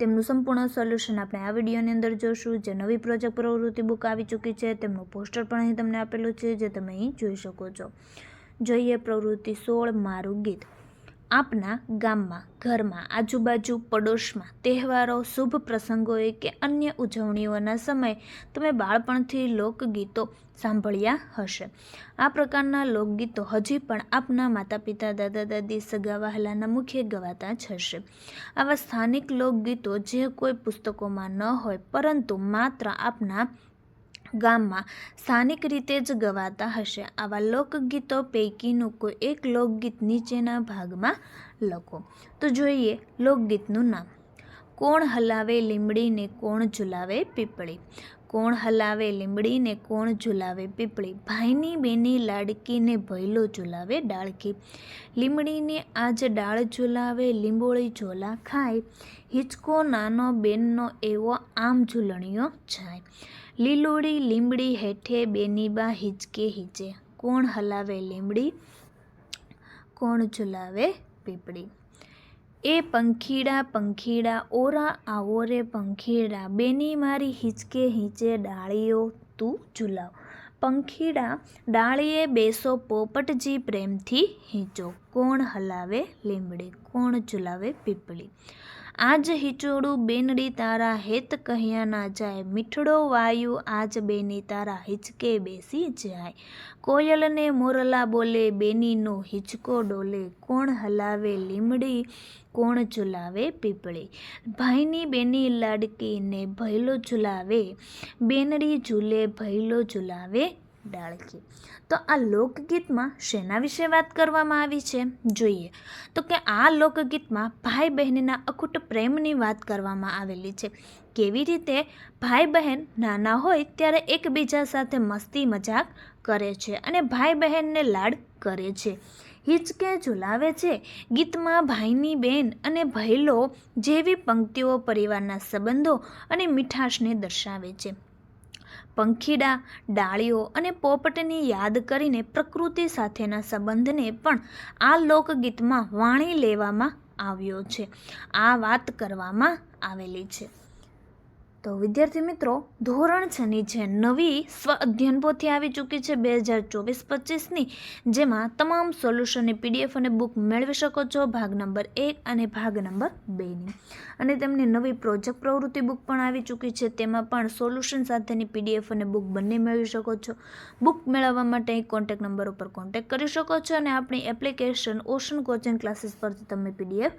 તેમનું સંપૂર્ણ સોલ્યુશન આપણે આ વિડીયોની અંદર જોશું. જે નવી પ્રોજેક્ટ પ્રવૃત્તિ બુક આવી ચૂકી છે, તેમનું પોસ્ટર પણ અહીં તમને આપેલું છે, જે તમે અહીં જોઈ શકો છો. જોઈએ પ્રવૃત્તિ સોળ, મારું ગીત. આપના ગામમાં, ઘરમાં, આજુબાજુ, પડોશમાં તહેવારો, શુભ પ્રસંગોએ કે અન્ય ઉજવણીઓના સમયે તમે બાળપણથી લોકગીતો સાંભળ્યા હશે. આ પ્રકારના લોકગીતો હજી પણ આપના માતા પિતા દાદા, દાદી, સગા વહાલાના મુખ્ય ગવાતા જ હશે. આવા સ્થાનિક લોકગીતો જે કોઈ પુસ્તકોમાં ન હોય, પરંતુ માત્ર આપના ગામમાં સ્થાનિક રીતે જ ગવાતા હશે. આવા લોકગીતો પૈકીનું કોઈ એક લોકગીત નીચેના ભાગમાં લખો. તો જોઈએ લોકગીતનું નામ. કોણ હલાવે લીમડીને કોણ ઝુલાવે પીપળી? કોણ હલાવે લીમડીને કોણ ઝુલાવે પીપળી? ભાઈની બેની લાડકીને ભૈલો ઝુલાવે ડાળકી લીમડીને આજ ડાળ ઝુલાવે લીંબોળી ઝોલા ખાય. હિંચકો નાનો બેનનો એવો આમ ઝૂલણીઓ જાય. લીલોડી લીમડી હેઠે બેની બા હિચકે હિચે. કોણ હલાવે લીમડી કોણ ઝુલાવે પીપળી? એ પંખીડા પંખીડા, ઓરા આવો રે પંખીડા, બેની મારી હિંચકે હિંચે ડાળીઓ તું ઝુલાવ. પંખીડા ડાળીએ બેસો પોપટજી પ્રેમથી હિંચો. કોણ હલાવે લીમડી? કોણ ઝુલાવે પીપળી? આજ હિચોડું બેનડી તારા હેત કહ્યા ના જાય. મીઠડો વાયુ આજ બેની તારા હિચકે બેસી જાય. કોયલને મોરલા બોલે, બેનીનો હિચકો ડોલે. કોણ હલાવે લીમડી, કોણ ઝુલાવે પીપળી. ભાઈની બેની લાડકીને ભૈલો ઝુલાવે. બેનડી ઝૂલે, ભૈલો ઝુલાવે ડાળકી તો આ લોકગીતમાં શેના વિશે વાત કરવામાં આવી છે? જોઈએ. તો કે આ લોકગીતમાં ભાઈ બહેનના અખૂટ પ્રેમની વાત કરવામાં આવેલી છે. કેવી રીતે ભાઈ બહેન નાના હોય ત્યારે એકબીજા સાથે મસ્તી મજાક કરે છે અને ભાઈ બહેનને લાડ કરે છે. હિચકે ઝુલાવે છે, ગીતમાં ભાઈની બેન અને ભૈલો જેવી પંક્તિઓ પરિવારના સંબંધો અને મીઠાશને દર્શાવે છે. પંખીડા, ડાળીઓ અને પોપટની યાદ કરીને પ્રકૃતિ સાથેના સંબંધને પણ આ લોકગીતમાં વાણી લેવામાં આવ્યો છે. આ વાત કરવામાં આવેલી છે. તો વિદ્યાર્થી મિત્રો, ધોરણ છની નીચે નવી સ્વ અધ્યયન પોથી આવી ચૂકી છે બે હજાર ચોવીસ પચીસની, જેમાં તમામ સોલ્યુશનની પીડીએફ અને બુક મેળવી શકો છો ભાગ નંબર એક અને ભાગ નંબર બેની અને તેમની નવી પ્રોજેક્ટ પ્રવૃત્તિ બુક પણ આવી ચૂકી છે. તેમાં પણ સોલ્યુશન સાથેની પીડીએફ અને બુક બંને મેળવી શકો છો. બુક મેળવવા માટે કોન્ટેક નંબર ઉપર કોન્ટેક કરી શકો છો અને આપણી એપ્લિકેશન ઓશન કોચિંગ ક્લાસીસ પરથી તમે પીડીએફ